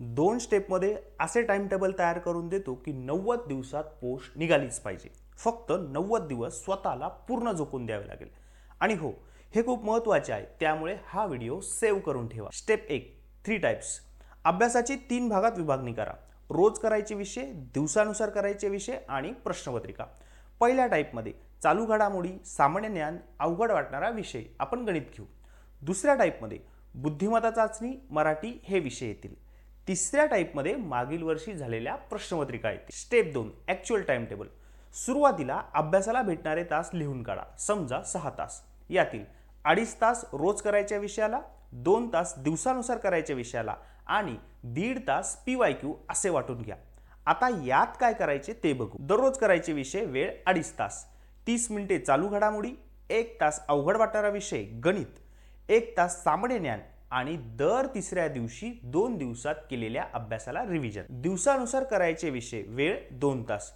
दोन स्टेपमध्ये असे टाइम टेबल तयार करून देतो की नव्वद दिवसात पोस्ट निघालीच पाहिजे. फक्त नव्वद दिवस स्वतःला पूर्ण झोकून द्यावे लागेल. आणि हो हे खूप महत्त्वाचे आहे. त्यामुळे हा व्हिडिओ सेव्ह करून ठेवा. स्टेप एक थ्री टाईप्स अभ्यासाची तीन भागात विभागणी करा. रोज करायचे विषय दिवसानुसार करायचे विषय आणि प्रश्नपत्रिका. पहिल्या टाईपमध्ये चालू घडामोडी सामान्य ज्ञान अवघड वाटणारा विषय आपण गणित घेऊ. दुसऱ्या टाईपमध्ये बुद्धिमत्ता चाचणी मराठी हे विषय येतील. तिसऱ्या टाईपमध्ये मागील वर्षी झालेल्या प्रश्नपत्रिका येतील स्टेप दोन ॲक्च्युअल टाइम टेबल सुरुवातीला अभ्यासाला भेटणारे तास लिहून काढा. समजा सहा तास. यातील अडीच तास रोज करायच्या विषयाला दोन तास दिवसानुसार करायच्या विषयाला आणि दीड तास पी वाय क्यू असे वाटून घ्या. आता यात काय करायचे ते बघू. दररोज करायचे विषय वेळ अडीच तास. तीस मिनिटे चालू घडामोडी एक तास अवघड वाटणारा विषय गणित एक तास सामान्य ज्ञान आणि दर तिसऱ्या दिवशी दोन दिवसात केलेल्या अभ्यासाला रिव्हिजन दिवसानुसार करायचे विषय वेळ दोन तास.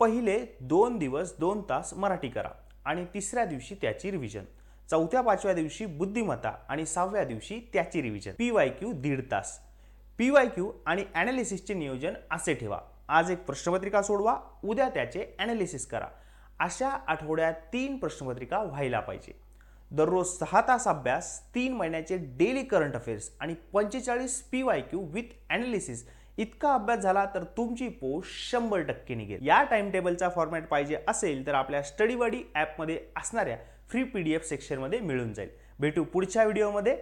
पहिले दोन दिवस दोन तास मराठी करा आणि तिसऱ्या दिवशी त्याची रिव्हिजन चौथ्या पाचव्या दिवशी बुद्धिमत्ता आणि सहाव्या दिवशी त्याची रिव्हिजन पी वाय क्यू दीड तास. पी वाय क्यू आणि ॲनालिसिसचे नियोजन असे ठेवा. आज एक प्रश्नपत्रिका सोडवा उद्या त्याचे ॲनालिसिस करा. अशा आठवड्यात तीन प्रश्नपत्रिका व्हायला पाहिजे. दररोज सहा तास अभ्यास तीन महिन्याचे डेली करंट अफेअर्स आणि पंचेचाळीस P Y Q with analysis इतका अभ्यास झाला तर तुमची पोस्ट शंभर टक्के निघेल. या टाइम टेबलचा फॉर्मॅट पाहिजे असेल तर आपल्या स्टडीवडी ॲपमध्ये असणाऱ्या फ्री पी डी एफ सेक्शनमध्ये मिळून जाईल. भेटू पुढच्या व्हिडिओमध्ये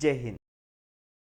जय हिंद.